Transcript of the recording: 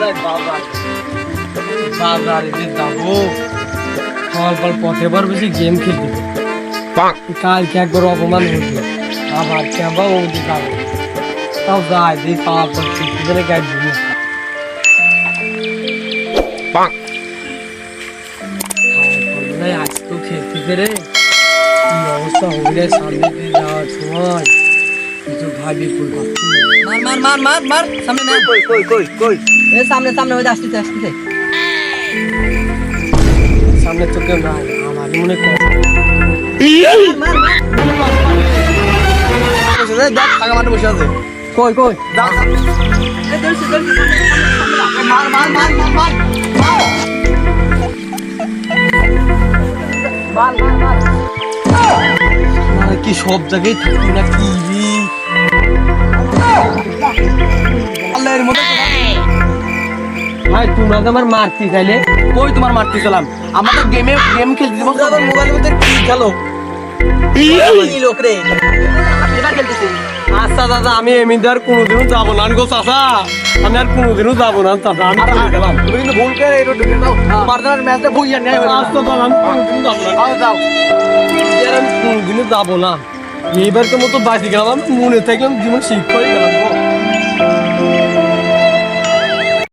যাই বাজার বাজারে যে যাব ফল ফল পথে বার বেশি গেম খেলতে কালকে একবার অপমান হয়েছে আবার কেবা ও যাব তাও যাই দিই পাওয়ার পর ঠিক গাড়ি দিবি আজ তো খেলতে পেরে কি অবস্থা হইলে সামনে দিয়ে যাওয়ার সময় কিছু ভাবি ফুল পাচ্ছি না। মার মার মার মার মার সামনে মার কই কই কই কই এ সামনে সামনে ওই আসতেছে আসতেছে সামনে তো কেউ নাই আমার মনে বসে আছে কি সব জায়গায় থাকি না কি ভাই তোমরা তো আমার মারতে চাইলে কই তোমার মারতে গেলাম? আমরা তো গেমে গেম খেলতে দিব। মোবাইলের মধ্যে কি খেলো? লোক রে? এবার আচ্ছা দাদা আমি আর কোনোদিনও যাব না। গো চাচা আমি আর কোনোদিনও যাব না চাচা। আমি চলে গেলাম। তুমি কিন্তু ভুল করে এটা ঢুকে দাও পার্টনার ম্যাচটা বইয়া নেয় আচ্ছা দাদা আমি কোনোদিনও যাব না। যাও। আমি কোনোদিনও যাব না। এইবার তো মতো বাঁচি গেলাম মনে থাকলাম জীবন হয়ে গেলাম। গো।